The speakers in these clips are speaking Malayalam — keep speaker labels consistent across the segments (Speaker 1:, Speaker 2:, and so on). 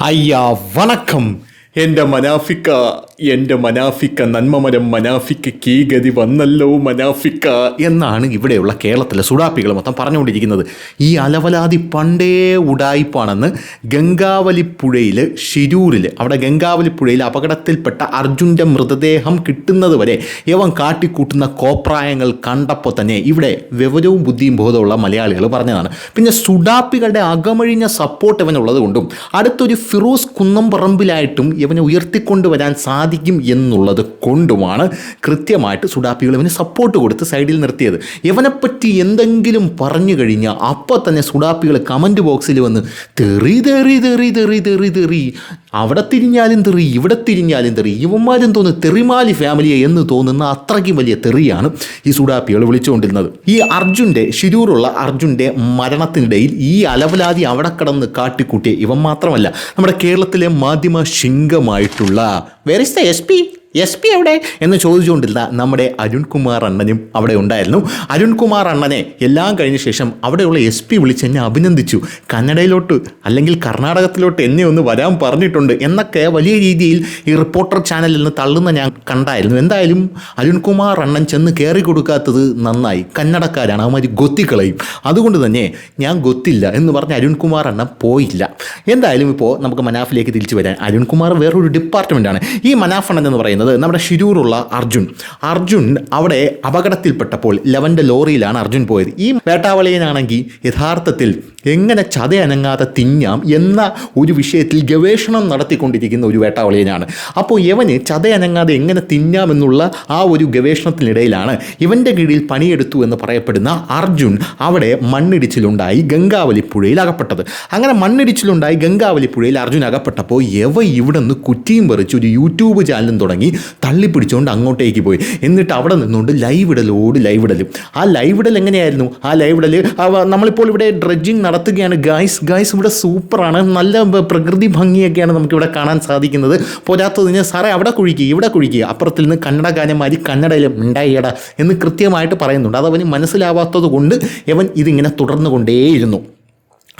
Speaker 1: അയ്യാ വണക്കം. എന്റെ മനാഫിക്ക. എന്റെ മനാഫിക്ക നന്മമരം മനാഫിക്ക കീഗതി വന്നല്ലോ മനാഫിക്ക. എന്നാണ് ഇവിടെയുള്ള കേരളത്തിലെ സുഡാപ്പികൾ മൊത്തം പറഞ്ഞുകൊണ്ടിരിക്കുന്നത്. ഈ അലവലാതി പണ്ടേ ഉടായിപ്പാണെന്ന് ഗംഗാവലിപ്പുഴയിൽ ഷിരൂരിൽ അവിടെ ഗംഗാവലിപ്പുഴയിൽ അപകടത്തിൽപ്പെട്ട അർജുന്റെ മൃതദേഹം കിട്ടുന്നത് വരെ യവൻ കാട്ടിക്കൂട്ടുന്ന കോപ്രായങ്ങൾ കണ്ടപ്പോൾ തന്നെ ഇവിടെ വിവരവും ബുദ്ധിയും ബോധമുള്ള മലയാളികൾ പറഞ്ഞതാണ്. പിന്നെ സുഡാപ്പികളുടെ അകമഴിഞ്ഞ സപ്പോർട്ട് ഇവനുള്ളത് കൊണ്ടും അടുത്തൊരു ഫിറോസ് കുന്നംപറമ്പിലായിട്ടും ഇവനെ ഉയർത്തിക്കൊണ്ടുവരാൻ സാധിക്കും എന്നുള്ളത് കൊണ്ടുമാണ് കൃത്യമായിട്ട് സുഡാപ്പികൾ ഇവന് സപ്പോർട്ട് കൊടുത്ത് സൈഡിൽ നിർത്തിയത്. ഇവനെപ്പറ്റി എന്തെങ്കിലും പറഞ്ഞു കഴിഞ്ഞാൽ അപ്പോൾ തന്നെ സുഡാപ്പികൾ കമന്റ് ബോക്സിൽ വന്ന് തെറി തെറി തെറി തെറി തെറി തെറി. അവിടെ തിരിഞ്ഞാലും തെറി ഇവിടെ തിരിഞ്ഞാലും തെറി. ഇവന്മാരും തോന്നുന്നു തെറിമാലി ഫാമിലിയെ എന്ന് തോന്നുന്ന അത്രയ്ക്കും വലിയ തെറിയാണ് ഈ സുഡാപ്പികൾ വിളിച്ചുകൊണ്ടിരുന്നത്. ഈ അർജുന്റെ ശിരൂറുള്ള അർജുന്റെ മരണത്തിനിടയിൽ ഈ അലവലാതി അവിടെ കിടന്ന് കാട്ടിക്കൂട്ടിയ ഇവൻ മാത്രമല്ല നമ്മുടെ കേരളത്തിലെ മാധ്യമ ശിംഗമായിട്ടുള്ള where S P S P എവിടെ? എന്ന് ചോദിച്ചുകൊണ്ടിരുന്ന നമ്മുടെ അരുൺകുമാർ അണ്ണനും അവിടെ ഉണ്ടായിരുന്നു. അരുൺകുമാർ അണ്ണനെ എല്ലാം കഴിഞ്ഞ ശേഷം അവിടെയുള്ള എസ് പി വിളിച്ച് എന്നെ അഭിനന്ദിച്ചു. കന്നഡയിലോട്ട് അല്ലെങ്കിൽ കർണാടകത്തിലോട്ട് എന്നെ ഒന്ന് വരാൻ പറഞ്ഞിട്ടുണ്ട് എന്നൊക്കെ വലിയ രീതിയിൽ ഈ റിപ്പോർട്ടർ ചാനലിൽ നിന്ന് തള്ളുന്ന ഞാൻ കണ്ടായിരുന്നു. എന്തായാലും അരുൺകുമാർ അണ്ണൻ ചെന്ന് കയറി കൊടുക്കാത്തത് നന്നായി. കന്നഡക്കാരാണ് അവന്മാർ ഗൊത്തിക്കളയും. അതുകൊണ്ട് തന്നെ ഞാൻ ഗൊത്തില്ല എന്ന് പറഞ്ഞ് അരുൺകുമാർ അണ്ണൻ പോയില്ല. എന്തായാലും ഇപ്പോൾ നമുക്ക് മനാഫിലേക്ക് തിരിച്ചു വരാൻ അരുൺകുമാർ വേറൊരു ഡിപ്പാർട്ട്മെന്റാണ് ഈ മനാഫ് അണ്ണൻ എന്ന് പറയുന്നത് നമ്മുടെ ഷിരൂറുള്ള അർജുൻ. അർജുൻ അവിടെ അപകടത്തിൽപ്പെട്ടപ്പോൾ ലെവന്റെ ലോറിയിലാണ് അർജുൻ പോയത്. ഈ വേട്ടാവളിയനാണെങ്കിൽ യഥാർത്ഥത്തിൽ എങ്ങനെ ചതയനങ്ങാതെ തിന്നാം എന്ന ഒരു വിഷയത്തിൽ ഗവേഷണം നടത്തിക്കൊണ്ടിരിക്കുന്ന ഒരു വേട്ടാവളിയനാണ്. അപ്പോൾ ഇവന് ചതയനങ്ങാതെ എങ്ങനെ തിന്നാമെന്നുള്ള ആ ഒരു ഗവേഷണത്തിനിടയിലാണ് ഇവന്റെ കീഴിൽ പണിയെടുത്തു എന്ന് പറയപ്പെടുന്ന അർജുൻ അവിടെ മണ്ണിടിച്ചിലുണ്ടായി ഗംഗാവലി പുഴയിൽ അകപ്പെട്ടത്. അങ്ങനെ മണ്ണിടിച്ചിലുണ്ടായി ഗംഗാവലി പുഴയിൽ അർജുൻ അകപ്പെട്ടപ്പോൾ യവ ഇവിടെ നിന്ന് കുറ്റിയും പറിച്ച് ഒരു യൂട്യൂബ് ചാനലും തുടങ്ങി തള്ളിപ്പിടിച്ചുകൊണ്ട് അങ്ങോട്ടേക്ക് പോയി. എന്നിട്ട് അവിടെ നിന്നുകൊണ്ട് ലൈവ് ഇടലോട് ലൈവ് ഇടലും ആ ലൈവ് ഇടൽ എങ്ങനെയായിരുന്നു? ആ ലൈവ് ഇടൽ നമ്മളിപ്പോൾ ഇവിടെ ഡ്രഡ്ജിങ് നടത്തുകയാണ്. ഗായ്സ് ഗായ്സ് ഇവിടെ സൂപ്പറാണ്. നല്ല പ്രകൃതി ഭംഗിയൊക്കെയാണ് നമുക്കിവിടെ കാണാൻ സാധിക്കുന്നത്. പോരാത്തതിന് സാറേ അവിടെ കുഴിക്കുക ഇവിടെ കുഴിക്കുക അപ്പുറത്തിൽ നിന്ന് കന്നഡ ഗാനമാരി കന്നഡയിൽ ഉണ്ടായിട എന്ന് കൃത്യമായിട്ട് പറയുന്നുണ്ട്. അതവന് മനസ്സിലാവാത്തത് കൊണ്ട് ഇവൻ ഇതിങ്ങനെ തുടർന്നു കൊണ്ടേയിരുന്നു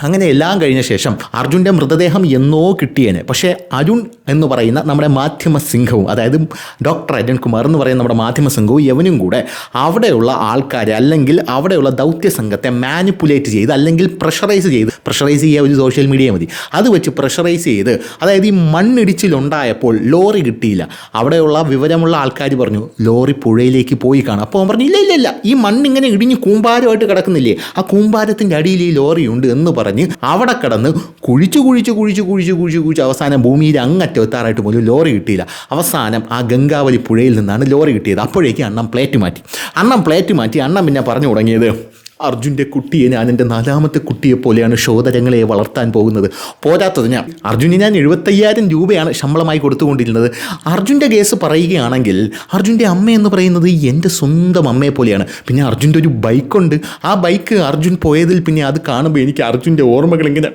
Speaker 1: അങ്ങനെ എല്ലാം കഴിഞ്ഞ ശേഷം അർജുന്റെ മൃതദേഹം എന്നോ കിട്ടിയേനെ. പക്ഷേ അരുൺ എന്ന് പറയുന്ന നമ്മുടെ മാധ്യമ സിംഹവും അതായത് ഡോക്ടർ അരുൺകുമാർ എന്ന് പറയുന്ന നമ്മുടെ മാധ്യമ സംഘവും യവനും കൂടെ അവിടെയുള്ള ആൾക്കാരെ അല്ലെങ്കിൽ അവിടെയുള്ള ദൗത്യ സംഘത്തെ മാനിപ്പുലേറ്റ് ചെയ്ത് അല്ലെങ്കിൽ പ്രഷറൈസ് ചെയ്ത് പ്രഷറൈസ് ചെയ്യുക ഒരു സോഷ്യൽ മീഡിയ മതി. അത് വെച്ച് പ്രഷറൈസ് ചെയ്ത് അതായത് ഈ മണ്ണിടിച്ചിലുണ്ടായപ്പോൾ ലോറി കിട്ടിയില്ല. അവിടെയുള്ള വിവരമുള്ള ആൾക്കാർ പറഞ്ഞു ലോറി പുഴയിലേക്ക് പോയി കാണാം. അപ്പോൾ അവൻ പറഞ്ഞു ഇല്ല ഇല്ല ഇല്ല. ഈ മണ്ണിങ്ങനെ ഇടിഞ്ഞ് കൂമ്പാരമായിട്ട് കിടക്കുന്നില്ലേ? ആ കൂമ്പാരത്തിന്റെ അടിയിൽ ഈ ലോറിയുണ്ട് എന്ന് പറഞ്ഞ്. അവിടെ കിടന്ന് കുഴിച്ചു കുഴിച്ച് കുഴിച്ച് കുഴിച്ച് കുഴിച്ച് കുഴിച്ച് അവസാനം ഭൂമിയിൽ അങ്ങറ്റം എത്താറായിട്ട് പോലും ലോറി കിട്ടിയില്ല. അവസാനം ആ ഗംഗാവലി പുഴയിൽ നിന്നാണ് ലോറി കിട്ടിയത്. അപ്പോഴേക്കും അണ്ണം പ്ലേറ്റ് മാറ്റി. അണ്ണം പ്ലേറ്റ് മാറ്റി. അണ്ണം പിന്നെ പറഞ്ഞു തുടങ്ങിയത് അർജുന്റെ കുട്ടിയെ ഞാൻ എന്റെ നാലാമത്തെ കുട്ടിയെ പോലെയാണ് ശോധരങ്ങളെ വളർത്താൻ പോകുന്നത്. പോരാത്തത് ഞാൻ. അർജുന് ഞാൻ എഴുപത്തയ്യായിരം രൂപയാണ് ശമ്പളമായി കൊടുത്തുകൊണ്ടിരുന്നത്. അർജുന്റെ കേസ് പറയുകയാണെങ്കിൽ അർജുന്റെ അമ്മ എന്ന് പറയുന്നത് എന്റെ സ്വന്തം അമ്മയെ പോലെയാണ്. പിന്നെ അർജുന്റെ ഒരു ബൈക്കുണ്ട്. ആ ബൈക്ക് അർജുൻ പോയതിൽ പിന്നെ അത് കാണുമ്പോൾ എനിക്ക് അർജുന്റെ ഓർമ്മകൾ ഇങ്ങനെ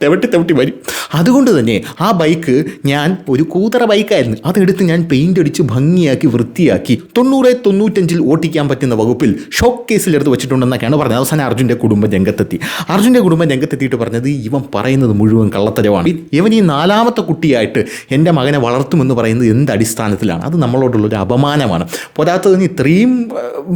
Speaker 1: തെവട്ടി തെവട്ടി വരും. അതുകൊണ്ട് തന്നെ ആ ബൈക്ക് ഞാൻ ഒരു കൂതറ ബൈക്കായിരുന്നു. അതെടുത്ത് ഞാൻ പെയിന്റ് അടിച്ച് ഭംഗിയാക്കി വൃത്തിയാക്കി തൊണ്ണൂറ് തൊണ്ണൂറ്റഞ്ചിൽ ഓട്ടിക്കാൻ പറ്റുന്ന വകുപ്പിൽ ഷോക്ക് കേസിലെടുത്ത് വെച്ചിട്ടുണ്ടെന്നൊക്കെയാണ് പറഞ്ഞത്. അവസാനം അർജുന്റെ കുടുംബം രംഗത്തെത്തി. അർജുന്റെ കുടുംബം രംഗത്തെത്തിയിട്ട് പറഞ്ഞത് ഇവൻ പറയുന്നത് മുഴുവൻ കള്ളത്തരവാണ് ഇവൻ ഈ നാലാമത്തെ കുട്ടിയായിട്ട് എന്റെ മകനെ വളർത്തുമെന്ന് പറയുന്നത് എന്ത് അടിസ്ഥാനത്തിലാണ്? അത് നമ്മളോടുള്ളൊരു അപമാനമാണ്. പോരാത്തതിന് ഇത്രയും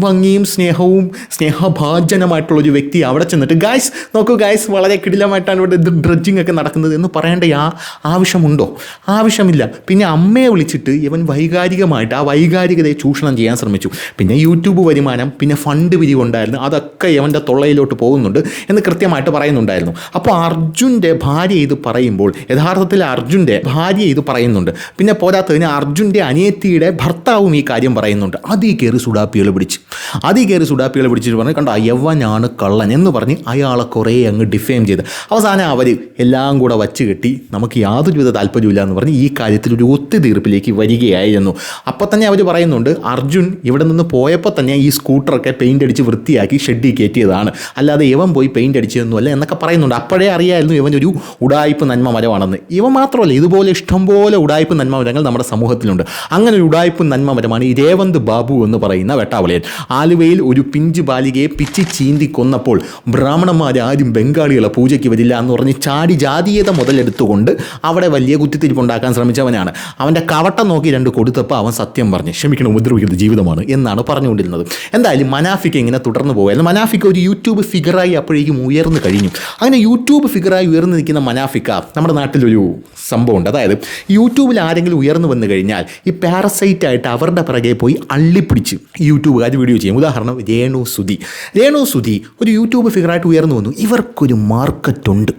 Speaker 1: ഭംഗിയും സ്നേഹവും സ്നേഹഭാജനമായിട്ടുള്ള ഒരു വ്യക്തി അവിടെ ചെന്നിട്ട് ഗായ്സ് നോക്കൂ ഗായ്സ് വളരെ കിടിലമായിട്ടാണ് ഇവിടെ ഡ്രഡ്ജിങ് ഒക്കെ നടക്കുന്നത് എന്ന് പറയേണ്ട ആ ആവശ്യമുണ്ടോ? ആവശ്യമില്ല. പിന്നെ അമ്മയെ വിളിച്ചിട്ട് ഇവൻ വൈകാരികമായിട്ട് ആ വൈകാരികതയെ ചൂഷണം ചെയ്യാൻ ശ്രമിച്ചു. പിന്നെ യൂട്യൂബ് വരുമാനം പിന്നെ ഫണ്ട് പിരിവുണ്ടായിരുന്നു അതൊക്കെ ഇവന്റെ തൊള്ളയിലോട്ട് പോകുന്നുണ്ട് എന്ന് കൃത്യമായിട്ട് പറയുന്നുണ്ടായിരുന്നു. അപ്പോൾ അർജുന്റെ ഭാര്യ ഇത് പറയുമ്പോൾ യഥാർത്ഥത്തിൽ അർജുന്റെ ഭാര്യ ഇത് പറയുന്നുണ്ട്. പിന്നെ പോരാത്തതിന് അർജുന്റെ അനിയത്തിയുടെ ഭർത്താവും ഈ കാര്യം പറയുന്നുണ്ട്. അതീ കയറി സുഡാപ്പികൾ പിടിച്ച്. അതീ കയറി സുഡാപ്പികൾ പിടിച്ചിട്ട് പറഞ്ഞു കണ്ടോ യവനാണ് കള്ളൻ എന്ന് പറഞ്ഞ് അയാളെ കുറേ അങ്ങ് ഡിഫെയിം ചെയ്ത്. അവസാനം അവർ എല്ലാം കൂടെ വച്ച് കെട്ടി നമുക്ക് യാതൊരുവിധ താല്പര്യമില്ല എന്ന് പറഞ്ഞ് ഈ കാര്യത്തിൽ ഒരു ഒത്തുതീർപ്പിലേക്ക് വരികയായിരുന്നു. അപ്പോൾ തന്നെ അവർ പറയുന്നുണ്ട് അർജുൻ ഇവിടെ നിന്ന് പോയപ്പോൾ തന്നെ ഈ സ്കൂട്ടറൊക്കെ പെയിന്റ് അടിച്ച് വൃത്തിയാക്കി ഷെഡിൽ കയറ്റിയതാണ്. അല്ലാതെ ഇവൻ പോയി പെയിന്റ് അടിച്ചതൊന്നുമല്ല എന്നൊക്കെ പറയുന്നുണ്ട്. അപ്പോഴേ അറിയായിരുന്നു ഇവൻ ഒരു ഉടായ്പ് നന്മ മരമാണെന്ന്. ഇവ മാത്രമല്ല ഇതുപോലെ ഇഷ്ടംപോലെ ഉടായ്പ് നന്മ മരങ്ങൾ നമ്മുടെ സമൂഹത്തിലുണ്ട്. അങ്ങനെ ഒരു ഉടായ്പ് നന്മ മരമാണ് ഈ രേവന്ത് ബാബു എന്ന് പറയുന്ന വെട്ടാവളയൻ. ആലുവയിൽ ഒരു പിഞ്ച് ബാലികയെ പിച്ചി ചീന്തി കൊന്നപ്പോൾ ബ്രാഹ്മണന്മാർ ആരും ബംഗാളികളെ പൂജയ്ക്ക് വരില്ല എന്ന് പറഞ്ഞ് ചാടി ജാതീയത മുതലെടുത്തുകൊണ്ട് അവിടെ വലിയ കുത്തിത്തിരിപ്പുണ്ടാക്കാൻ ശ്രമിച്ചവനാണ്. അവന്റെ കവട്ടം നോക്കി രണ്ട് കൊടുത്തപ്പോൾ അവൻ സത്യം പറഞ്ഞു ക്ഷമിക്കണം ഉപദ്രവിക്കുന്നത് ജീവിതമാണ് എന്നാണ് പറഞ്ഞുകൊണ്ടിരുന്നത്. എന്തായാലും മനാഫിക്ക് ഇങ്ങനെ തുടർന്ന് പോകുമായിരുന്നു മനാഫിക്ക് ഒരു യൂട്യൂബ് ഫിഗറായി അപ്പോഴേക്കും ഉയർന്നു കഴിഞ്ഞു. അങ്ങനെ യൂട്യൂബ് ഫിഗറായി ഉയർന്നു നിൽക്കുന്ന മനാഫിക്ക നമ്മുടെ നാട്ടിലൊരു സംഭവമുണ്ട്. അതായത് യൂട്യൂബിൽ ആരെങ്കിലും ഉയർന്നു വന്നു കഴിഞ്ഞാൽ ഈ പാരസൈറ്റ് ആയിട്ട് അവരുടെ പിറകെ പോയി അള്ളിപ്പിടിച്ച് യൂട്യൂബുകാർ വീഡിയോ ചെയ്യും. ഉദാഹരണം രേണു സുധി. രേണു സുധി ഒരു യൂട്യൂബ് ഫിഗറായിട്ട് ഉയർന്നു വന്നു. ഇവർക്കൊരു മാർക്കറ്റുണ്ട്.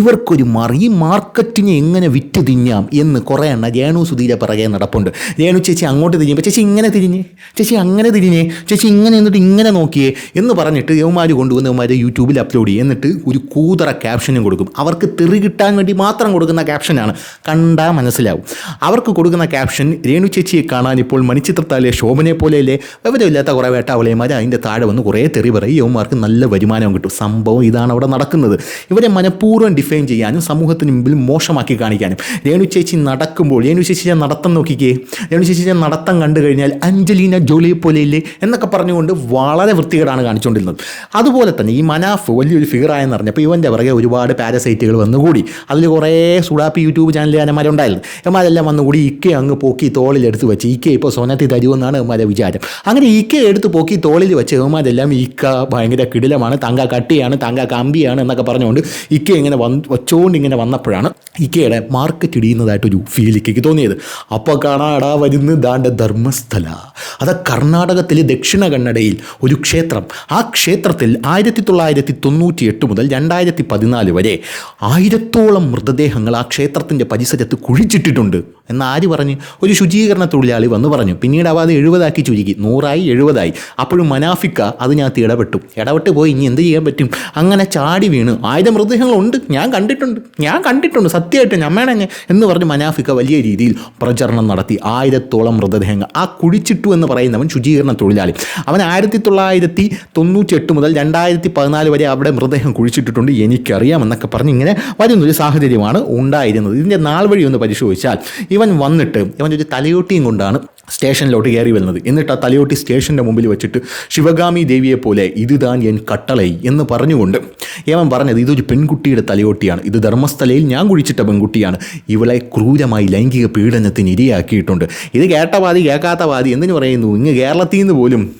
Speaker 1: ഇവർക്കൊരു മാർ ഈ മാർക്കറ്റിനെ എങ്ങനെ വിറ്റ് തിന്നാം എന്ന് കുറേ എണ്ണ രേണു സുധീര പിറകെ നടപ്പുണ്ട്. രേണു ചേച്ചി അങ്ങോട്ട് തിരിഞ്ഞപ്പോൾ ചേച്ചി ഇങ്ങനെ തിരിഞ്ഞേ ചേച്ചി അങ്ങനെ തിരിഞ്ഞേ ചേച്ചി ഇങ്ങനെ എന്നിട്ട് ഇങ്ങനെ നോക്കിയേ എന്ന് പറഞ്ഞിട്ട് യവന്മാർ കൊണ്ടുവന്ന് യവന്മാർ യൂട്യൂബിൽ അപ്ലോഡ് ചെയ്യും. എന്നിട്ട് ഒരു കൂതറ ക്യാപ്ഷനും കൊടുക്കും. അവർക്ക് തെറി കിട്ടാൻ വേണ്ടി മാത്രം കൊടുക്കുന്ന ക്യാപ്ഷനാണ് കണ്ടാൽ മനസ്സിലാവും. അവർക്ക് കൊടുക്കുന്ന ക്യാപ്ഷൻ രേണു ചേച്ചിയെ കാണാൻ ഇപ്പോൾ മണിച്ചിത്രത്താലെ ശോഭനെ പോലെയല്ലേ? വിവരമില്ലാത്ത കുറേ വേട്ടാവളയന്മാർ അതിന്റെ താഴെ വന്ന് കുറേ തെറി പറയും. യവന്മാർക്ക് നല്ല വരുമാനം കിട്ടും. സംഭവം ഇതാണ് അവിടെ നടക്കുന്നത്. ഇവരെ മനഃപൂർവം ഡിഫൈൻ ചെയ്യാനും സമൂഹത്തിന് മുമ്പിൽ മോശമാക്കി കാണിക്കാനും. രേണു ചേച്ചി നടക്കുമ്പോൾ രേണു ചേച്ചി ഞാൻ നടത്തം നോക്കിക്കേ. രേണു ചേച്ചി ഞാൻ നടത്തം കണ്ടു കഴിഞ്ഞാൽ അഞ്ജലീന ജോളിയെ പോലെയില്ലേ എന്നൊക്കെ പറഞ്ഞുകൊണ്ട് വളരെ വൃത്തികേടാണ് കാണിച്ചുകൊണ്ടിരുന്നത്. അതുപോലെ തന്നെ ഈ മനാഫ് വലിയൊരു ഫിഗറായെന്ന് പറഞ്ഞപ്പോൾ ഇവന്റെ പുറകെ ഒരുപാട് പാരസൈറ്റുകൾ വന്നുകൂടി. അതിൽ കുറേ സുഡാപ്പി യൂട്യൂബ് ചാനലുകാരന്മാരുണ്ടായിരുന്നു എന്മാരെല്ലാം വന്നുകൂടി ഇക്കെ അങ്ങ് പോക്കി തോളിലെടുത്ത് വെച്ച് ഇക്കെ ഇപ്പോൾ സോനത്തി തരുമെന്നാണ് ഇവന്മാരെ വിചാരം. അങ്ങനെ ഇക്കെ എടുത്ത് പോക്കി തോളിൽ വെച്ച് ഇവന്മാരെല്ലാം ഇക്ക ഭയങ്കര കിടിലമാണ് തങ്ക കട്ടിയാണ് തങ്ക കമ്പിയാണ് എന്നൊക്കെ പറഞ്ഞുകൊണ്ട് ഇക്ക ഇങ്ങനെ വന്ന് വച്ചുകൊണ്ട് ഇങ്ങനെ വന്നപ്പോഴാണ് ഇക്കയുടെ മാർക്കറ്റ് ഇടിയുന്നതായിട്ടൊരു ഫീൽ ഇക്കയ്ക്ക് തോന്നിയത്. അപ്പോൾ കാണാടാ വരുന്ന ദാണ്ട ധർമ്മസ്ഥല. അത് കർണാടകത്തിലെ ദക്ഷിണ കന്നഡയിൽ ഒരു ക്ഷേത്രം. ആ ക്ഷേത്രത്തിൽ ആയിരത്തി തൊള്ളായിരത്തി തൊണ്ണൂറ്റി എട്ട് മുതൽ രണ്ടായിരത്തി പതിനാല് വരെ ആയിരത്തോളം മൃതദേഹങ്ങൾ ആ ക്ഷേത്രത്തിന്റെ പരിസരത്ത് കുഴിച്ചിട്ടിട്ടുണ്ട്. എന്ന് ആര് പറഞ്ഞ്? ഒരു ശുചീകരണ തൊഴിലാളി വന്ന് പറഞ്ഞു. പിന്നീട് അവ അത് എഴുപതാക്കി ചുരുക്കി. നൂറായി എഴുപതായി. അപ്പോഴും മനാഫിക്ക അതിനകത്ത് ഇടപെട്ടു. ഇടപെട്ട് പോയി ഇനി എന്ത് ചെയ്യാൻ പറ്റും? അങ്ങനെ ചാടി വീണ്. ആയിരം മൃതദേഹങ്ങളുണ്ട്. ഞാൻ കണ്ടിട്ടുണ്ട്. ഞാൻ കണ്ടിട്ടുണ്ട്. സത്യമായിട്ട് ഞമ്മേണ എന്ന് പറഞ്ഞ് മനാഫിക്ക വലിയ രീതിയിൽ പ്രചരണം നടത്തി. ആയിരത്തോളം മൃതദേഹങ്ങൾ. ആ കുഴിച്ചിട്ടു എന്ന് പറയുന്നവൻ ശുചീകരണ തൊഴിലാളി. അവൻ ആയിരത്തി തൊള്ളായിരത്തി തൊണ്ണൂറ്റി എട്ട് മുതൽ രണ്ടായിരത്തി പതിനാല് വരെ അവിടെ മൃതദേഹം കുഴിച്ചിട്ടിട്ടുണ്ട്. എനിക്കറിയാമെന്നൊക്കെ പറഞ്ഞ് ഇങ്ങനെ വരുന്നൊരു സാഹചര്യമാണ് ഉണ്ടായിരുന്നത്. ഇതിന്റെ നാൾ വഴി ഒന്ന് പരിശോധിച്ചാൽ ഇവൻ വന്നിട്ട് ഇവന്റെ ഒരു തലയോട്ടിയും കൊണ്ടാണ് സ്റ്റേഷനിലോട്ട് കയറി വരുന്നത്. എന്നിട്ട് ആ തലയോട്ടി സ്റ്റേഷന്റെ മുമ്പിൽ വെച്ചിട്ട് ശിവഗാമി ദേവിയെ പോലെ ഇത് താൻ എൻ കട്ടളൈ എന്ന് പറഞ്ഞുകൊണ്ട് ഏവൻ പറഞ്ഞത് ഇതൊരു പെൺകുട്ടിയുടെ തലയോട്ടിയാണ്. ഇത് ധർമ്മസ്ഥലയിൽ ഞാൻ കുഴിച്ചിട്ട പെൺകുട്ടിയാണ്. ഇവളെ ക്രൂരമായി ലൈംഗിക പീഡനത്തിന് ഇരയാക്കിയിട്ടുണ്ട്. ഇത് കേട്ട പാതി കേൾക്കാത്ത വാദി എന്തിനു പറയുന്നു? ഇങ്ങ് കേരളത്തിൽ നിന്ന് പോലും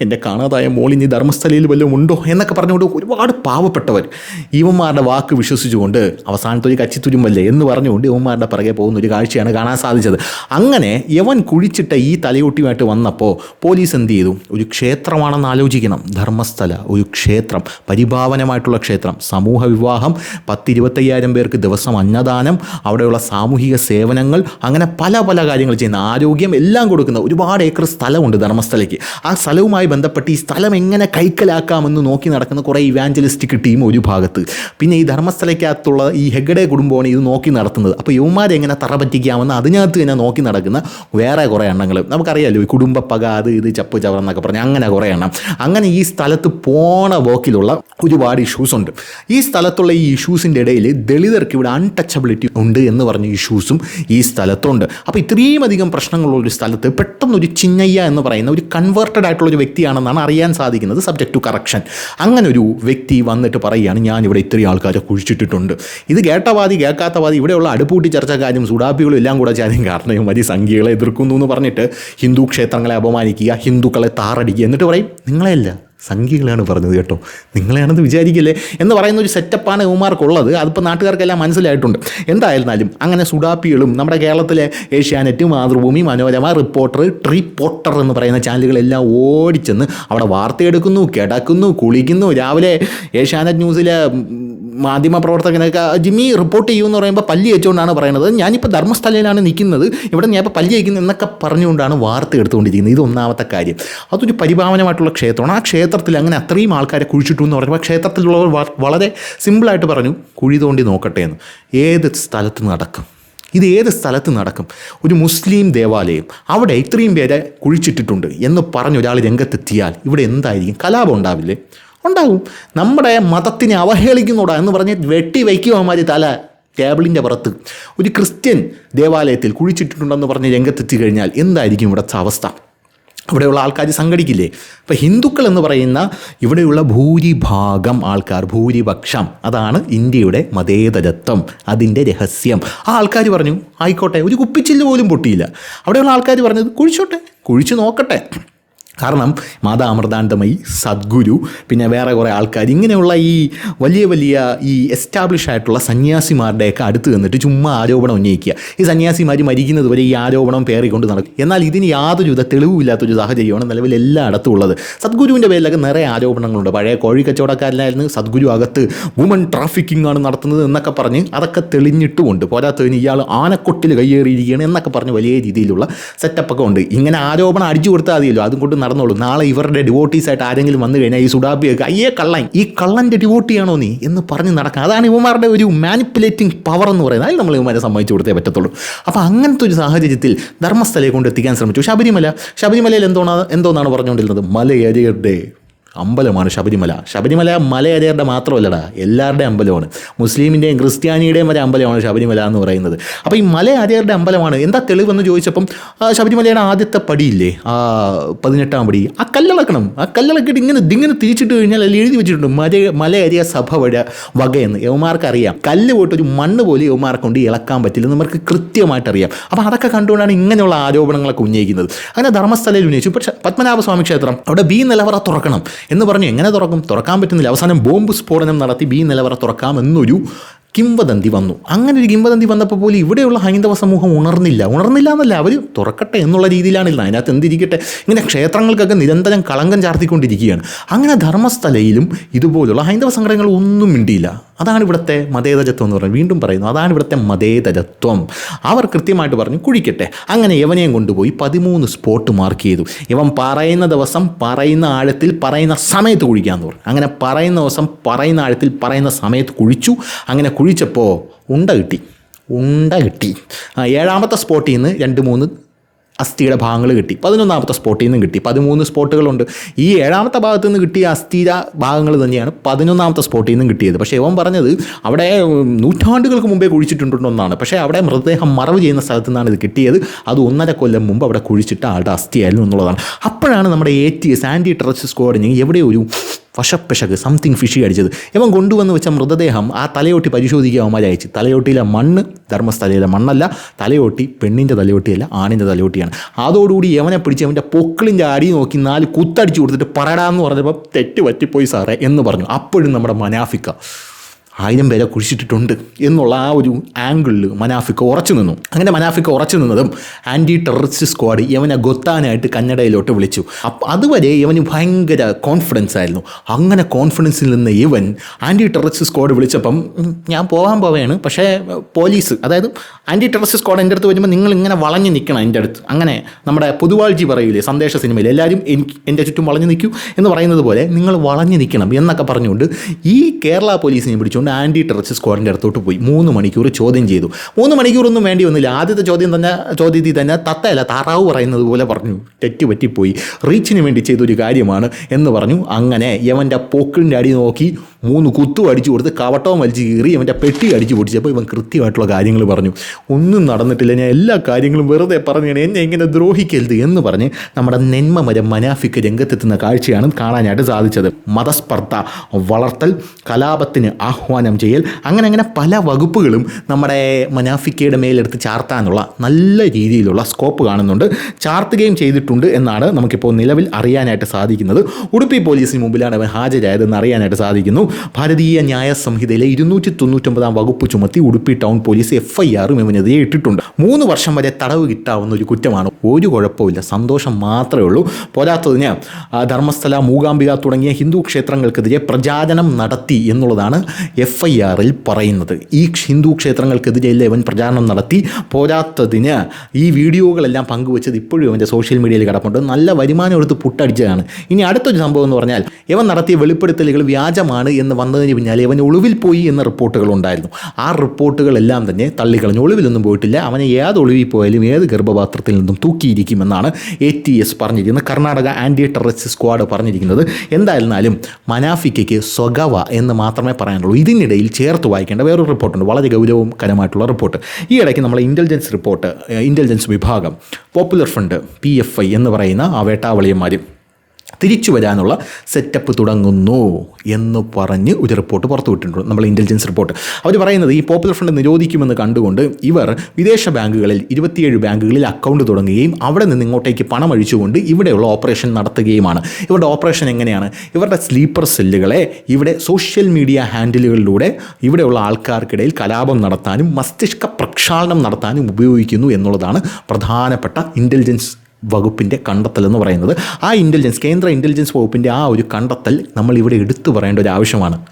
Speaker 1: എന്റെ കാണാതായ മോളിനി ധർമ്മസ്ഥലയിൽ വല്ലതും ഉണ്ടോ എന്നൊക്കെ പറഞ്ഞുകൊണ്ട് ഒരുപാട് പാവപ്പെട്ടവർ. ഇവന്മാരുടെ വാക്ക് വിശ്വസിച്ചുകൊണ്ട് അവസാനത്തെ ഒരു കച്ചിത്തുരുമ്പല്ലേ എന്ന് പറഞ്ഞുകൊണ്ട് ഇവന്മാരുടെ പിറകെ പോകുന്ന ഒരു കാഴ്ചയാണ് കാണാൻ സാധിച്ചത്. അങ്ങനെ യവൻ കുഴിച്ചിട്ട ഈ തലയൊട്ടിയുമായിട്ട് വന്നപ്പോൾ പോലീസ് എന്ത് ചെയ്തു? ഒരു ക്ഷേത്രമാണെന്ന് ആലോചിക്കണം. ധർമ്മസ്ഥല ഒരു ക്ഷേത്രം പരിഭാവനമായിട്ടുള്ള ക്ഷേത്രം. സമൂഹ വിവാഹം പത്തിരുപത്തയ്യായിരം പേർക്ക് ദിവസം അന്നദാനം അവിടെയുള്ള സാമൂഹിക സേവനങ്ങൾ അങ്ങനെ പല പല കാര്യങ്ങൾ ചെയ്യുന്ന ആരോഗ്യം എല്ലാം കൊടുക്കുന്ന ഒരുപാട് ഏക്കർ സ്ഥലമുണ്ട് ധർമ്മസ്ഥലയ്ക്ക്. ആ സ്ഥലവുമായി ബന്ധപ്പെട്ട് ഈ സ്ഥലം എങ്ങനെ കൈക്കലാക്കാമെന്ന് നോക്കി നടക്കുന്ന കുറേ ഇവാഞ്ചലിസ്റ്റിക് ടീം ഒരു ഭാഗത്ത്. പിന്നെ ഈ ധർമ്മസ്ഥലയ്ക്കകത്തുള്ള ഈ ഹെഗഡെ കുടുംബമാണ് ഇത് നോക്കി നടത്തുന്നത്. അപ്പോൾ യുവമാരെ എങ്ങനെ തറ പറ്റിക്കാമെന്ന് അതിനകത്ത് തന്നെ നോക്കി നടക്കുന്ന വേറെ കുറേ എണ്ണങ്ങൾ നമുക്കറിയാമല്ലോ ഈ കുടുംബ പക അത് ഇത് ചപ്പ് ചവർ എന്നൊക്കെ പറഞ്ഞ് അങ്ങനെ കുറേ എണ്ണം. അങ്ങനെ ഈ സ്ഥലത്ത് പോണ വോക്കിലുള്ള ഒരുപാട് ഇഷ്യൂസ് ഉണ്ട്. ഈ സ്ഥലത്തുള്ള ഈ ഇഷ്യൂസിന്റെ ഇടയിൽ ദളിതർക്ക് ഇവിടെ അൺടച്ചബിലിറ്റി ഉണ്ട് എന്ന് പറഞ്ഞ ഇഷ്യൂസും ഈ സ്ഥലത്തുണ്ട്. അപ്പോൾ ഇത്രയും അധികം പ്രശ്നങ്ങളുള്ള ഒരു സ്ഥലത്ത് പെട്ടെന്ന് ഒരു ചിന്നയ്യ എന്ന് പറയുന്ന ഒരു കൺവേർട്ടഡ് ആയിട്ടുള്ള ഒരു വ്യക്തിയാണെന്നാണ് അറിയാൻ സാധിക്കുന്നത് സബ്ജക്ട് ടു കറക്ഷൻ അങ്ങനെ ഒരു വ്യക്തി വന്നിട്ട് പറയുകയാണ് ഞാൻ ഇവിടെ ഇത്രയും ആൾക്കാരെ കുഴിച്ചിട്ടിട്ടുണ്ട്. ഇത് കേട്ടവാദി കേൾക്കാത്തവാദി ഇവിടെയുള്ള അടുപ്പൂട്ടി ചർച്ചക്കാരും സുഡാപ്പികളും എല്ലാം കൂടെ ചേരും കാരണം വലിയ സംഖ്യകളെ എതിർക്കുന്നു എന്ന് പറഞ്ഞിട്ട് ഹിന്ദു ക്ഷേത്രങ്ങളെ അപമാനിക്കുക ഹിന്ദുക്കളെ താറടിക്കുക എന്നിട്ട് പറയും നിങ്ങളെയല്ല സംഖ്യകളാണ് പറഞ്ഞത് കേട്ടോ. നിങ്ങളെയാണെന്ന് വിചാരിക്കില്ലേ? എന്ന് പറയുന്ന ഒരു സെറ്റപ്പാണ് ഉമാർക്കുള്ളത് അതിപ്പോൾ നാട്ടുകാർക്കെല്ലാം മനസ്സിലായിട്ടുണ്ട്. എന്തായിരുന്നാലും അങ്ങനെ സുഡാപ്പികളും നമ്മുടെ കേരളത്തിലെ Asianet Mathrubhumi Manorama reporter tree potter എന്ന് പറയുന്ന ചാനലുകളെല്ലാം ഓടിച്ചെന്ന് അവിടെ വാർത്തയെടുക്കുന്നു കിടക്കുന്നു കുളിക്കുന്നു. രാവിലെ ഏഷ്യാനെറ്റ് ന്യൂസിലെ മാധ്യമ പ്രവർത്തകനൊക്കെ ജിമ്മി റിപ്പോർട്ട് ചെയ്യുമെന്ന് പറയുമ്പോൾ പല്ലി വെച്ചുകൊണ്ടാണ് പറയുന്നത്. ഞാനിപ്പോൾ ധർമ്മസ്ഥലയിലാണ് നിൽക്കുന്നത്. ഇവിടെ ഞാൻ ഇപ്പോൾ പല്ലി വയ്ക്കുന്നത് എന്നൊക്കെ പറഞ്ഞുകൊണ്ടാണ് വാർത്ത എടുത്തുകൊണ്ടിരിക്കുന്നത്. ഇത് ഒന്നാമത്തെ കാര്യം. അതൊരു പരിഭാവനമായിട്ടുള്ള ക്ഷേത്രമാണ്. ആ ക്ഷേത്രത്തിൽ അങ്ങനെ അത്രയും ആൾക്കാരെ കുഴിച്ചിട്ടു എന്ന് പറയുമ്പോൾ ക്ഷേത്രത്തിലുള്ളവർ വളരെ സിമ്പിളായിട്ട് പറഞ്ഞു കുഴി തോണ്ടി നോക്കട്ടെ എന്ന്. ഏത് സ്ഥലത്ത് നടക്കും? ഇത് ഏത് സ്ഥലത്ത് നടക്കും? ഒരു മുസ്ലിം ദേവാലയം. അവിടെ ഇത്രയും പേരെ കുഴിച്ചിട്ടിട്ടുണ്ട് എന്ന് പറഞ്ഞ് ഒരാൾ രംഗത്തെത്തിയാൽ ഇവിടെ എന്തായിരിക്കും? കലാപം ഉണ്ടാവില്ലേ? ഉണ്ടാവും നമ്മുടെ മതത്തിനെ അവഹേളിക്കുന്നോടാ എന്ന് പറഞ്ഞ് വെട്ടി വയ്ക്കുവാമാതിരി തല ടേബിളിന്റെ പുറത്ത്. ഒരു ക്രിസ്ത്യൻ ദേവാലയത്തിൽ കുഴിച്ചിട്ടിട്ടുണ്ടെന്ന് പറഞ്ഞ് രംഗത്തെത്തി കഴിഞ്ഞാൽ എന്തായിരിക്കും ഇവിടുത്തെ അവസ്ഥ? ഇവിടെയുള്ള ആൾക്കാർ സംഘടിക്കില്ലേ? അപ്പോൾ ഹിന്ദുക്കൾ എന്ന് പറയുന്ന ഇവിടെയുള്ള ഭൂരിഭാഗം ആൾക്കാർ ഭൂരിപക്ഷം അതാണ് ഇന്ത്യയുടെ മതേതരത്വം അതിന്റെ രഹസ്യം. ആ ആൾക്കാർ പറഞ്ഞു ആയിക്കോട്ടെ ഒരു കുപ്പിച്ചില്ല് പോലും പൊട്ടിയില്ല. അവിടെയുള്ള ആൾക്കാർ പറഞ്ഞത് കുഴിച്ചോട്ടെ കുഴിച്ചു നോക്കട്ടെ. കാരണം മാതാ അമൃതാനന്ദമയി സദ്ഗുരു പിന്നെ വേറെ കുറേ ആൾക്കാർ ഇങ്ങനെയുള്ള ഈ വലിയ വലിയ ഈ എസ്റ്റാബ്ലിഷ് ആയിട്ടുള്ള സന്യാസിമാരുടെയൊക്കെ അടുത്ത് നിന്നിട്ട് ചുമ്മാ ആരോപണം ഉന്നയിക്കുക. ഈ സന്യാസിമാർ മരിക്കുന്നത് വരെ ഈ ആരോപണം പേറിക്കൊണ്ട് നടക്കും. എന്നാൽ ഇതിന് യാതൊരുവിധ തെളിവുമില്ലാത്തൊരു സാഹചര്യമാണ് നിലവിൽ എല്ലായിടത്തും ഉള്ളത്. സദ്ഗുരുവിന്റെ പേരിലൊക്കെ നിറയെ ആരോപണങ്ങളുണ്ട്. പഴയ കോഴി കച്ചവടക്കാരനായിരുന്നു സദ്ഗുരു. അകത്ത് വുമൺ ട്രാഫിക്കിംഗ് ആണ് നടത്തുന്നത് എന്നൊക്കെ പറഞ്ഞ് അതൊക്കെ തെളിഞ്ഞിട്ടുമുണ്ട് പോരാത്തതിന് ഇയാൾ ആനക്കൊട്ടിൽ കയ്യേറിയിരിക്കുകയാണ് എന്നൊക്കെ പറഞ്ഞ് വലിയ രീതിയിലുള്ള സെറ്റപ്പൊക്കെ ഉണ്ട്. ഇങ്ങനെ ആരോപണം അടിച്ചു കൊടുത്താൽ മതിയല്ലോ. അതും കൊണ്ട് നടന്നോളൂ. നാളെ ഇവരുടെ ഡിവോട്ടീസ് ആയിട്ട് ആരെങ്കിലും വന്നു കഴിഞ്ഞാൽ ഈ സുഡാബിയൊക്കെ അയ്യേ കള്ളൻ ഈ കള്ളന്റെ ഡിവോട്ടിയാണോ നീ? എന്ന് പറഞ്ഞ് നടക്കാം അതാണ് ഇവന്മാരുടെ ഒരു മാനിപ്പുലേറ്റിംഗ് പവർ എന്ന് പറയുന്നത്. അതിൽ നമ്മൾ ഇവന്മാരെ സമ്മതിച്ചു കൊടുത്തേ പറ്റത്തുള്ളൂ. അപ്പോൾ അങ്ങനത്തെ ഒരു സാഹചര്യത്തിൽ ധർമ്മസ്ഥലയെ കൊണ്ട് എത്തിക്കാൻ ശ്രമിച്ചു. ശബരിമല. ശബരിമലയിൽ എന്തോന്നാ എന്തോന്നാണ് പറഞ്ഞുകൊണ്ടിരുന്നത്? മലയരിയരുടെ അമ്പലമാണ് ശബരിമല. ശബരിമല മലയരയരുടെ മാത്രമല്ലടാ എല്ലാവരുടെയും അമ്പലമാണ്. മുസ്ലിമിന്റെയും ക്രിസ്ത്യാനിയുടെയും വരെ അമ്പലമാണ് ശബരിമല എന്ന് പറയുന്നത്. അപ്പോൾ ഈ മലയരയരുടെ അമ്പലമാണ് എന്താ തെളിവെന്ന് ചോദിച്ചപ്പം ശബരിമലയുടെ ആദ്യത്തെ പടിയില്ലേ ആ പതിനെട്ടാം പടി ആ കല്ലിളക്കണം. ആ കല്ലിളക്കിയിട്ട് ഇങ്ങനെ ദിങ്ങനെ തിരിച്ചിട്ട് കഴിഞ്ഞാൽ അതിൽ എഴുതി വെച്ചിട്ടുണ്ട് മല മലയരിയ സഭ വഴ വകയെന്ന്. യവന്മാർക്ക് അറിയാം. കല്ല് പോയിട്ട് ഒരു മണ്ണ് പോലും യവന്മാരെ കൊണ്ട് ഇളക്കാൻ പറ്റില്ല നമുക്ക് കൃത്യമായിട്ട് അറിയാം. അപ്പോൾ അതൊക്കെ കണ്ടുകൊണ്ടാണ് ഇങ്ങനെയുള്ള ആരോപണങ്ങളൊക്കെ ഉന്നയിക്കുന്നത്. അങ്ങനെ ധർമ്മസ്ഥലയിൽ ഉന്നയിച്ചു. പക്ഷേ പത്മനാഭസ്വാമി ക്ഷേത്രം അവിടെ ബി നിലവറ തുറക്കണം. എന്ന് പറഞ്ഞു എങ്ങനെ തുറക്കും? തുറക്കാൻ പറ്റുന്നില്ല. അവസാനം ബോംബ് സ്ഫോടനം നടത്തി. ബി നിലവറ തുറക്കാം എന്നൊരു കിംവദന്തി വന്നു. അങ്ങനെ ഒരു കിംവദന്തി വന്നപ്പോൾ പോലും ഇവിടെയുള്ള ഹൈന്ദവ സമൂഹം ഉണർന്നില്ല. ഉണർന്നില്ല എന്നല്ല അവർ തുറക്കട്ടെ എന്നുള്ള രീതിയിലാണ് രീതിയിലാണില്ല അതിനകത്ത് എന്തിരിക്കട്ടെ? ഇങ്ങനെ ക്ഷേത്രങ്ങൾക്കൊക്കെ നിരന്തരം കളങ്കം ചാർത്തിക്കൊണ്ടിരിക്കുകയാണ്. അങ്ങനെ ധർമ്മസ്ഥലയിലും ഇതുപോലുള്ള ഹൈന്ദവ സംഘടനകൾ ഒന്നും മിണ്ടിയില്ല. അതാണ് ഇവിടുത്തെ മതേതരത്വം എന്ന് പറയുന്നത്. വീണ്ടും പറയുന്നു അതാണ് ഇവിടുത്തെ മതേതരത്വം. അവർ കൃത്യമായിട്ട് പറഞ്ഞു കുഴിക്കട്ടെ. അങ്ങനെ യവനെയും കൊണ്ടുപോയി പതിമൂന്ന് സ്പോട്ട് മാർക്ക് ചെയ്തു. ഇവൻ പറയുന്ന ദിവസം പറയുന്ന ആഴത്തിൽ പറയുന്ന സമയത്ത് കുഴിക്കാന്ന് പറഞ്ഞു. അങ്ങനെ പറയുന്ന ദിവസം പറയുന്ന ആഴത്തിൽ പറയുന്ന സമയത്ത് കുഴിച്ചു. അങ്ങനെ കുഴിച്ചപ്പോൾ ഉണ്ട കിട്ടി. ഉണ്ട കിട്ടി. ആ, ഏഴാമത്തെ സ്പോട്ടിൽ നിന്ന് രണ്ട് മൂന്ന് അസ്ഥിയുടെ ഭാഗങ്ങൾ കിട്ടി. പതിനൊന്നാമത്തെ സ്പോട്ടിൽ നിന്ന് കിട്ടി. പതിമൂന്ന് സ്പോട്ടുകളുണ്ട് ഈ ഏഴാമത്തെ ഭാഗത്ത് നിന്ന് കിട്ടിയ അസ്ഥിര ഭാഗങ്ങൾ തന്നെയാണ് പതിനൊന്നാമത്തെ സ്പോട്ടിൽ നിന്നും കിട്ടിയത്. പക്ഷേ ഇവൻ പറഞ്ഞത് അവിടെ നൂറ്റാണ്ടുകൾക്ക് മുമ്പേ കുഴിച്ചിട്ടുണ്ടെന്നാണ്. പക്ഷേ അവിടെ മൃതദേഹം മറവ് ചെയ്യുന്ന സ്ഥലത്തു നിന്നാണ് ഇത് കിട്ടിയത്. അത് ഒന്നര കൊല്ലം മുമ്പ് അവിടെ കുഴിച്ചിട്ട ആളുടെ അസ്ഥിയായിരുന്നു എന്നുള്ളതാണ്. അപ്പോഴാണ് നമ്മുടെ A T S anti terrorist സ്ക്വാഡിന് എവിടെ ഒരു വശപ്പിശക് സംതിങ് ഫിഷി അടിച്ചത്. ഇവൻ കൊണ്ടുവന്ന് വെച്ച മൃതദേഹം ആ തലയോട്ടി പരിശോധിക്കുക അവന്മാർ അയച്ചു. തലയോട്ടിയിലെ മണ്ണ് ധർമ്മസ്ഥലയിലെ മണ്ണല്ല തലയോട്ടി പെണ്ണിന്റെ തലയോട്ടിയല്ല ആണിന്റെ തലയോട്ടിയാണ്. അതോടുകൂടി യവനെ പിടിച്ച് അവന്റെ പൊക്കിളിന്റെ അടി നോക്കി നാല് കുത്തടിച്ച് കൊടുത്തിട്ട് പറയടാന്ന് പറഞ്ഞപ്പോൾ തെറ്റ് പറ്റിപ്പോയി സാറേ എന്ന് പറഞ്ഞു. അപ്പോഴും നമ്മുടെ മനാഫിക്ക. ആയിരം പേരെ കുഴിച്ചിട്ടിട്ടുണ്ട് എന്നുള്ള ആ ഒരു ആംഗിളിൽ മനാഫിക്ക ഉറച്ചു നിന്നു. അങ്ങനെ മനാഫിക്ക ഉറച്ചു നിന്നതും ആന്റി ടെററിസ്റ്റ് സ്ക്വാഡ് ഇവനെ ഗൊത്താനായിട്ട് കന്നഡയിലോട്ട് വിളിച്ചു. അപ്പം അതുവരെ ഇവന് ഭയങ്കര കോൺഫിഡൻസ് ആയിരുന്നു. അങ്ങനെ കോൺഫിഡൻസിൽ നിന്ന് ഇവൻ ആന്റി ടെററിസ്റ്റ് സ്ക്വാഡ് വിളിച്ചപ്പം ഞാൻ പോകാൻ പോവുകയാണ് പക്ഷേ പോലീസ് അതായത് ആന്റി ടെററിസ്റ്റ് സ്ക്വാഡ് എന്റെ അടുത്ത് വരുമ്പോൾ നിങ്ങൾ ഇങ്ങനെ വളഞ്ഞു നിൽക്കണം എന്റെ അടുത്ത്. അങ്ങനെ നമ്മുടെ പൊതുവാൾജി പറയൂലേ സന്ദേശ സിനിമയിൽ എല്ലാവരും എനിക്ക് എന്റെ ചുറ്റും വളഞ്ഞു നിൽക്കൂ എന്ന് പറയുന്നത് പോലെ നിങ്ങൾ വളഞ്ഞു നിൽക്കണം എന്നൊക്കെ പറഞ്ഞുകൊണ്ട് ഈ കേരള പോലീസിനെ പിടിച്ചുകൊണ്ട് ആന്റി ടെററിസ്റ്റ് സ്ക്വാഡിന്റെ അടുത്തോട്ട് പോയി. മൂന്ന് മണിക്കൂർ ചോദ്യം ചെയ്തു. മൂന്ന് മണിക്കൂറൊന്നും വേണ്ടി വന്നില്ല. ആദ്യത്തെ ചോദ്യം തന്നെ ചോദ്യത്തിൽ തന്നെ തത്തയല്ല താറാവ് പറയുന്നത് പോലെ പറഞ്ഞു. തെറ്റ് പറ്റിപ്പോയി റീച്ചിന് വേണ്ടി ചെയ്തൊരു കാര്യമാണ് എന്ന് പറഞ്ഞു. അങ്ങനെ യവന്റെ പോക്കിളിന്റെ അടി നോക്കി മൂന്ന് കുത്തും അടിച്ചു കൊടുത്ത് കവട്ടവും വലിച്ച് കീറി അവന്റെ പെട്ടി അടിച്ചു പൊട്ടിച്ചപ്പോൾ ഇവൻ കൃത്യമായിട്ടുള്ള കാര്യങ്ങൾ പറഞ്ഞു. ഒന്നും നടന്നിട്ടില്ല. ഞാൻ എല്ലാ കാര്യങ്ങളും വെറുതെ പറഞ്ഞു. എന്നെ ഇങ്ങനെ ദ്രോഹിക്കരുത് എന്ന് പറഞ്ഞ് നമ്മുടെ നെന്മമരം മനാഫിക്ക് രംഗത്തെത്തുന്ന കാഴ്ചയാണ് കാണാനായിട്ട് സാധിച്ചത്. മതസ്പർദ്ധ വളർത്തൽ കലാപത്തിന് ആഹ്വാനം ചെയ്യൽ അങ്ങനെ അങ്ങനെ പല വകുപ്പുകളും നമ്മുടെ മനാഫിക്കയുടെ മേലെടുത്ത് ചാർത്താനുള്ള നല്ല രീതിയിലുള്ള സ്കോപ്പ് കാണുന്നുണ്ട്. ചാർത്തുകയും ചെയ്തിട്ടുണ്ട് എന്നാണ് നമുക്കിപ്പോൾ നിലവിൽ അറിയാനായിട്ട് സാധിക്കുന്നത്. ഉടുപ്പി പോലീസിന് മുമ്പിലാണ് അവൻ ഹാജരായതെന്ന് അറിയാനായിട്ട് സാധിക്കുന്നു. ഭാരതീയ ന്യായ സംഹിതയിലെ ഇരുന്നൂറ്റി തൊണ്ണൂറ്റൊമ്പതാം വകുപ്പ് ചുമത്തി Udupi town police F I ആറും ഇവനെതിരെ ഇട്ടിട്ടുണ്ട്. മൂന്ന് വർഷം വരെ തടവ് കിട്ടാവുന്ന ഒരു കുറ്റമാണ്. ഒരു കുഴപ്പമില്ല സന്തോഷം മാത്രമേ ഉള്ളൂ. പോരാത്തതിന് ധർമ്മസ്ഥല മൂകാംബിക തുടങ്ങിയ ഹിന്ദു ക്ഷേത്രങ്ങൾക്കെതിരെ പ്രചാരണം നടത്തി എന്നുള്ളതാണ് എഫ് ഐ ആറിൽ പറയുന്നത്. ഈ ഹിന്ദു ക്ഷേത്രങ്ങൾക്കെതിരെ ഇവൻ പ്രചാരണം നടത്തി? പോരാത്തതിന് ഈ വീഡിയോകളെല്ലാം പങ്കുവച്ചത് ഇപ്പോഴും ഇവന്റെ സോഷ്യൽ മീഡിയയിൽ കിടപ്പുണ്ട്. നല്ല വരുമാനം എടുത്ത് പുട്ടടിച്ചതാണ്. ഇനി അടുത്തൊരു സംഭവം എന്ന് പറഞ്ഞാൽ ഇവൻ നടത്തിയ വെളിപ്പെടുത്തലുകൾ വ്യാജമാണ് എന്ന് വന്നതിന് പിന്നാലെ അവൻ ഒളിവിൽ പോയി എന്ന റിപ്പോർട്ടുകളുണ്ടായിരുന്നു ആ റിപ്പോർട്ടുകളെല്ലാം തന്നെ തള്ളിക്കളഞ്ഞു ഒളിവിലൊന്നും പോയിട്ടില്ല. അവനെ ഏത് ഒളിവിൽ പോയാലും ഏത് ഗർഭപാത്രത്തിൽ നിന്നും തൂക്കിയിരിക്കുമെന്നാണ് എ ടി എസ് പറഞ്ഞിരിക്കുന്നത്. കർണാടക ആന്റി ടെററിസ്റ്റ് സ്ക്വാഡ് പറഞ്ഞിരിക്കുന്നത്. എന്തായിരുന്നാലും മനാഫിക്കയ്ക്ക് സ്വഗവ എന്ന് മാത്രമേ പറയാനുള്ളൂ. ഇതിനിടയിൽ ചേർത്ത് വായിക്കേണ്ട വേറൊരു റിപ്പോർട്ടുണ്ട്. വളരെ ഗൗരവവും കരമായിട്ടുള്ള റിപ്പോർട്ട്. ഈ ഇടയ്ക്ക് നമ്മളെ ഇന്റലിജൻസ് റിപ്പോർട്ട് ഇന്റലിജൻസ് വിഭാഗം popular front P F I എന്ന് പറയുന്ന ആ വേട്ടാവളിയന്മാർ തിരിച്ചു വരാനുള്ള സെറ്റപ്പ് തുടങ്ങുന്നു എന്ന് പറഞ്ഞ് ഒരു റിപ്പോർട്ട് പുറത്തുവിട്ടിട്ടുണ്ട് നമ്മൾ ഇന്റലിജൻസ് റിപ്പോർട്ട് അവർ പറയുന്നത് ഈ പോപ്പുലർ ഫണ്ട് നിരോധിക്കുമെന്ന് കണ്ടുകൊണ്ട് ഇവർ വിദേശ ബാങ്കുകളിൽ ഇരുപത്തിയേഴ് ബാങ്കുകളിൽ അക്കൗണ്ട് തുടങ്ങുകയും അവിടെ നിന്ന് ഇങ്ങോട്ടേക്ക് പണം അഴിച്ചുകൊണ്ട് ഇവിടെയുള്ള ഓപ്പറേഷൻ നടത്തുകയുമാണ്. ഇവരുടെ ഓപ്പറേഷൻ എങ്ങനെയാണ്? ഇവരുടെ സ്ലീപ്പർ സെല്ലുകളെ ഇവിടെ സോഷ്യൽ മീഡിയ ഹാൻഡിലുകളിലൂടെ ഇവിടെയുള്ള ആൾക്കാർക്കിടയിൽ കലാപം നടത്താനും മസ്തിഷ്ക പ്രക്ഷാളനം നടത്താനും ഉപയോഗിക്കുന്നു എന്നുള്ളതാണ് പ്രധാനപ്പെട്ട ഇന്റലിജൻസ് വകുപ്പിന്റെ കണ്ടെത്തൽ എന്ന് പറയുന്നത്. ആ ഇന്റലിജൻസ് കേന്ദ്ര ഇന്റലിജൻസ് വകുപ്പിന്റെ ആ ഒരു കണ്ടെത്തൽ നമ്മൾ ഇവിടെ എടുത്തു പറയേണ്ട ഒരു ആവശ്യമാണ്.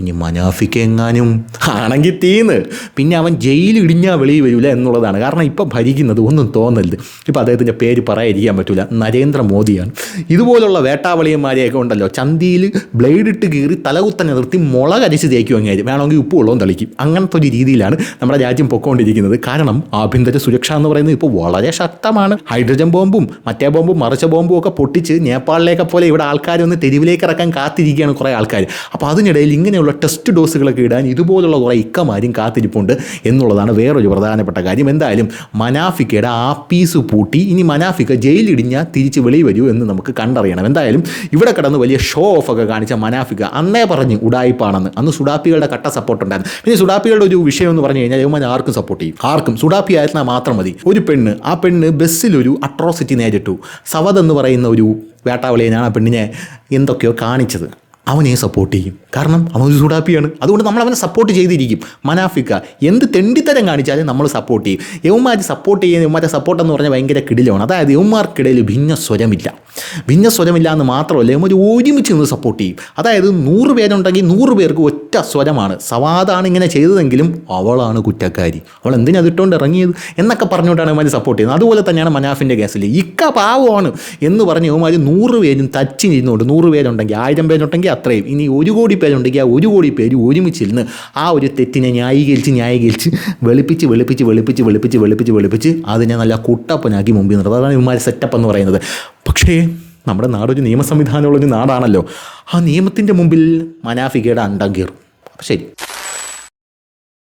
Speaker 1: ഇനി മനാഫിക്ക് എങ്ങാനും ആണെങ്കിൽ തീന്ന്. പിന്നെ അവൻ ജയിലിൽ ഇടിഞ്ഞാൽ വെളിയിൽ വരില്ല എന്നുള്ളതാണ്. കാരണം ഇപ്പം ഭരിക്കുന്നത് ഒന്നും തോന്നരുത്. ഇപ്പം അദ്ദേഹത്തിന്റെ പേര് പറയാതിരിക്കാൻ പറ്റില്ല നരേന്ദ്രമോദിയാണ് ഇതുപോലുള്ള വേട്ടാവളിയന്മാരെയൊക്കെ ഉണ്ടല്ലോ. ചന്തിയിൽ ബ്ലേഡ് ഇട്ട് കീറി തലകുത്തനെ നിർത്തി മുളക് അരിച്ച് തേക്കും അങ്ങേര്. വേണമെങ്കിൽ ഉപ്പ് വെള്ളവും തളിക്കും. അങ്ങനത്തെ ഒരു രീതിയിലാണ് നമ്മുടെ രാജ്യം പൊക്കോണ്ടിരിക്കുന്നത്. കാരണം ആഭ്യന്തര സുരക്ഷ എന്ന് പറയുന്നത് ഇപ്പോൾ വളരെ ശക്തമാണ്. ഹൈഡ്രജൻ ബോംബും മറ്റേ ബോംബും മറിച്ച ബോംബും ഒക്കെ പൊട്ടിച്ച് നേപ്പാളിലേക്ക് പോലെ ഇവിടെ ആൾക്കാർ ഒന്ന് തെരുവിലേക്ക് ഇറക്കാൻ കാത്തിരിക്കുകയാണ് കുറേ ആൾക്കാർ അപ്പോൾ അതിനിടയിൽ ഇങ്ങനെയുള്ള ടെസ്റ്റ് ഡോസുകളൊക്കെ ഇടാൻ ഇതുപോലുള്ള കുറേ ഇക്കമാരും കാത്തിരിപ്പുണ്ട് എന്നുള്ളതാണ് വേറൊരു പ്രധാനപ്പെട്ട കാര്യം. എന്തായാലും മനാഫിക്കയുടെ ആ പീസ് പൂട്ടി. ഇനി മനാഫിക്ക ജയിലിടിഞ്ഞാൽ തിരിച്ച് വെളി വരൂ എന്ന് നമുക്ക് കണ്ടറിയണം. എന്തായാലും ഇവിടെ കിടന്ന് വലിയ ഷോ ഓഫ് ഒക്കെ കാണിച്ച മനാഫിക്ക അന്നേ പറഞ്ഞു ഉടായിപ്പാണെന്ന്. അന്ന് സുഡാപ്പികളുടെ കട്ട സപ്പോർട്ട് ഉണ്ടായിരുന്നു. പിന്നെ സുഡാപ്പികളുടെ ഒരു വിഷയം എന്ന് പറഞ്ഞു കഴിഞ്ഞാൽ യവന്മാർ ആർക്കും സപ്പോർട്ട് ചെയ്യും. ആർക്കും? സുഡാപ്പി ആയിരുന്നാൽ മാത്രം മതി. ഒരു പെണ്ണ് ആ പെണ്ണ് ബസ്സിലൊരു അട്രോസിറ്റി നേരിട്ടു. സവദ് എന്ന് പറയുന്ന ഒരു വേട്ടാവളിയെ ഞാൻ ആ പെണ്ണിനെ എന്തൊക്കെയോ കാണിച്ചത്. അവനെ സപ്പോർട്ട് ചെയ്യും. കാരണം അവൻ ഒരു സുഡാപ്പിയാണ് അതുകൊണ്ട് നമ്മൾ അവനെ സപ്പോർട്ട് ചെയ്തിരിക്കും. മനാഫിക്ക എന്ത് തെണ്ടിത്തരം കാണിച്ചാലും നമ്മൾ സപ്പോർട്ട് ചെയ്യും. യവന്മാർ സപ്പോർട്ട് ചെയ്യുന്ന യവന്മാരെ സപ്പോർട്ട് എന്ന് പറഞ്ഞാൽ ഭയങ്കര കിടിലമാണ്. അതായത് യവന്മാർക്കിടയിൽ ഭിന്ന സ്വരമില്ല. ഭിന്ന സ്വരമില്ല എന്ന് മാത്രമല്ല യവന്മാർ ഒരുമിച്ച് നിന്ന് സപ്പോർട്ട് ചെയ്യും. അതായത് നൂറ് പേരുണ്ടെങ്കിൽ നൂറ് പേർക്ക് ഒറ്റ സ്വരമാണ്. സവാദാണ് ഇങ്ങനെ ചെയ്തതെങ്കിലും അവളാണ് കുറ്റക്കാരി. അവൾ എന്തിനാ അതിട്ടുകൊണ്ട് ഇറങ്ങിയത്? എന്നൊക്കെ പറഞ്ഞുകൊണ്ടാണ് യവന്മാർ സപ്പോർട്ട് ചെയ്യുന്നത്. അതുപോലെ തന്നെയാണ് മനാഫിന്റെ കേസിൽ ഇക്ക പാവമാണ് എന്ന് പറഞ്ഞ് യവന്മാർ നൂറ് പേരും തച്ചിരുന്നുകൊണ്ട് നൂറ് പേരുണ്ടെങ്കിൽ ആയിരം പേരുണ്ടെങ്കിൽ അത്രയും. ഇനി ഒരു കോടി പേരുണ്ടെങ്കിൽ ആ ഒരു കോടി പേര് ഒരുമിച്ചിരുന്ന് ആ ഒരു തെറ്റിനെ ന്യായീകരിച്ച് ന്യായീകരിച്ച് വെളുപ്പിച്ച് വെളുപ്പിച്ച് വെളുപ്പിച്ച് വെളുപ്പിച്ച് വെളുപ്പിച്ച് വെളുപ്പിച്ച് അതിനെ നല്ല കുട്ടപ്പനാക്കി മുമ്പിൽ നിർത്തുക അതാണ് ഇവന്മാർ സെറ്റപ്പ് എന്ന് പറയുന്നത്. പക്ഷേ നമ്മുടെ നാടൊരു നിയമ സംവിധാനമുള്ളൊരു നാടാണല്ലോ. ആ നിയമത്തിന്റെ മുമ്പിൽ മനാഫികയുടെ അണ്ടം കയറും അപ്പോൾ ശരി.